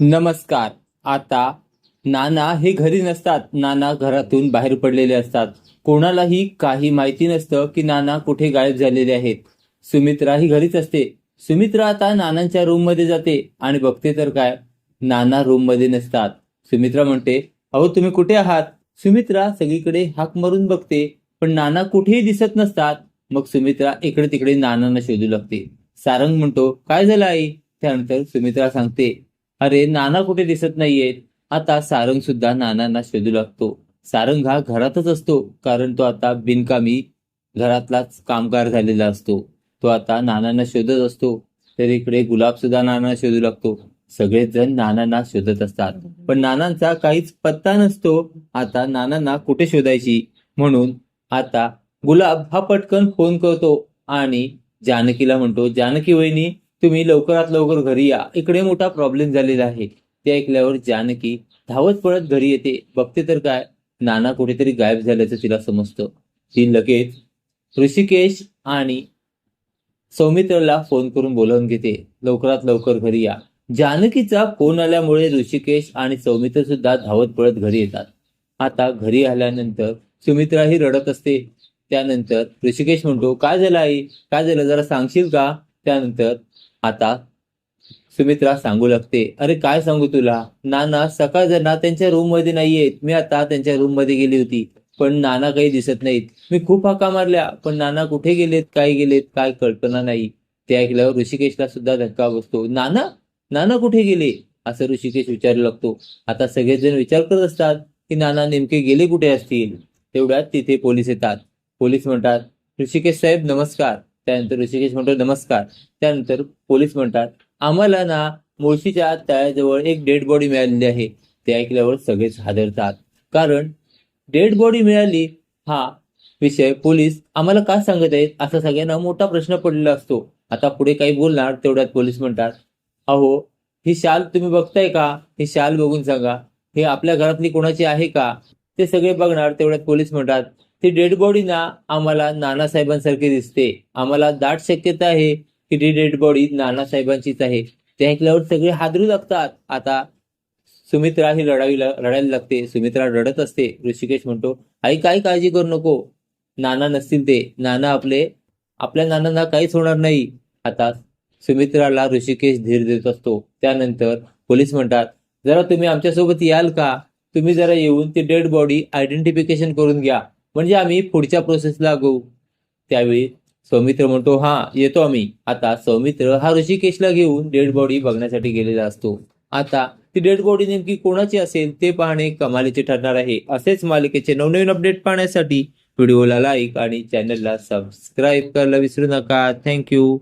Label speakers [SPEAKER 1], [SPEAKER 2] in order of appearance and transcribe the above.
[SPEAKER 1] नमस्कार. आता नाना हे घरी नसतात. नाना घरातून बाहेर पडलेले असतात. कोणालाही काही माहिती नसतं की नाना कुठे गायब झालेले आहेत. सुमित्रा ही घरीच असते. सुमित्रा आता नानांच्या रूममध्ये जाते आणि बघते तर काय नाना रूममध्ये नसतात. सुमित्रा म्हणते अहो तुम्ही कुठे आहात? सुमित्रा सगळीकडे हाक मारून बघते पण नाना कुठेही दिसत नसतात. मग सुमित्रा इकडे तिकडे नानांना शोधू लागते. सारंग म्हणतो काय झालं आई? त्यानंतर सुमित्रा सांगते अरे नाना कुठे दिसत नाहीयेत आता सारंग सुद्धा नानांना शोधू लागतो. सारंग हा घरातच असतो कारण तो आता बिनकामी घरातलाच कामगार झालेला असतो. तो आता नानांना शोधत असतो. तर इकडे गुलाब सुद्धा नाना शोधू लागतो. सगळेच जण नानांना शोधत असतात. पण नानांचा काहीच पत्ता नसतो आता नानांना कुठे शोधायची? म्हणून आता गुलाब हा पटकन फोन करतो आणि जानकीला म्हणतो जानकी वहिनी तुम्ही लवकरात लवकर घरी या. इकडे मोठा प्रॉब्लेम झालेला आहे. ते ऐकल्यावर जानकी धावत पळत घरी येते. बघते तर काय? नाना कुठेतरी गायब झाल्याचं तिला समजतं. ती लगेच ऋषिकेश आणि सौमित्रला फोन करून बोलावून घेते. लवकरात लवकर घरी या. जानकीचा फोन आल्यामुळे ऋषिकेश आणि सौमित्र सुद्धा धावत पळत घरी येतात. आता घरी आल्यानंतर सुमित्राही रडत असते. त्यानंतर ऋषिकेश म्हणतो काय झालं आई? काय झालं? जरा सांगशील का? त्यानंतर आता सुमित्रा सांगू लागते अरे काय सांगू तुला? नाना सकाळ जर ना त्यांच्या रूममध्ये नाहीयेत मी आता त्यांच्या रूममध्ये गेली होती. पण नाना काही दिसत नाहीत. मी खूप हाका मारल्या. पण नाना कुठे गेलेत? काय गेलेत? काय कल्पना नाही. ते ऐकल्यावर ऋषिकेशला सुद्धा धक्का बसतो. नाना? नाना कुठे गेले? असं ऋषिकेश विचारू लागतो. आता सगळेजण विचार करत असतात की नाना नेमके गेले कुठे असतील? तेवढ्यात तिथे पोलीस येतात. पोलीस म्हणतात ऋषिकेश साहेब नमस्कार. त्यानंतर ऋषिकेश म्हणतो नमस्कार. त्यानंतर पोलीस म्हणतात आम्हाला ना मुळशीच्या तळ्याजवळ एक डेड बॉडी मिळालेली आहे. ते ऐकल्यावर सगळेच हादरतात. कारण डेड बॉडी मिळाली हा विषय पोलीस आम्हाला का सांगत आहेत असा सगळ्यांना मोठा प्रश्न पडलेला असतो. आता पुढे काही बोलणार तेवढ्यात पोलीस म्हणतात अहो ही शाल तुम्ही बघताय का? ही शाल बघून सांगा. हे आपल्या घरातली कोणाची आहे का? ते सगळे बघणार तेवढ्यात पोलीस म्हणतात ती डेड बॉडी ना आम्हाला नानासाहेबांसारखी दिसते. आम्हाला दाट शक्यता आहे की ती डेड बॉडी नानासाहेबांचीच आहे. ते ऐकल्यावर सगळे हादरू लागतात. आता सुमित्रा ही रडावी लढायला रडायला लागते. सुमित्रा रडत असते. ऋषिकेश म्हणतो आई काय काळजी करू नको. नाना नसतील ते. नाना आपले आपल्या नानांना काहीच होणार नाही. आता सुमित्राला ऋषिकेश धीर देत असतो. त्यानंतर पोलीस म्हणतात जरा तुम्ही आमच्यासोबत याल का? तुम्ही जरा येऊन ती डेड बॉडी आयडेंटिफिकेशन करून घ्या. म्हणजे आम्ही पुढच्या प्रोसेसला घेऊ त्यावेळी सौमित्र म्हणतो हा येतो आम्ही. आता सौमित्र हा ऋषिकेशला घेऊन डेड बॉडी बघण्यासाठी गेलेला असतो. आता ती डेड बॉडी नेमकी कोणाची असेल ते पाहणे कमालीचे ठरणार आहे. असेच मालिकेचे नवनवीन अपडेट पाहण्यासाठी व्हिडिओला लाईक आणि चॅनलला सबस्क्राईब करायला विसरू नका. थँक्यू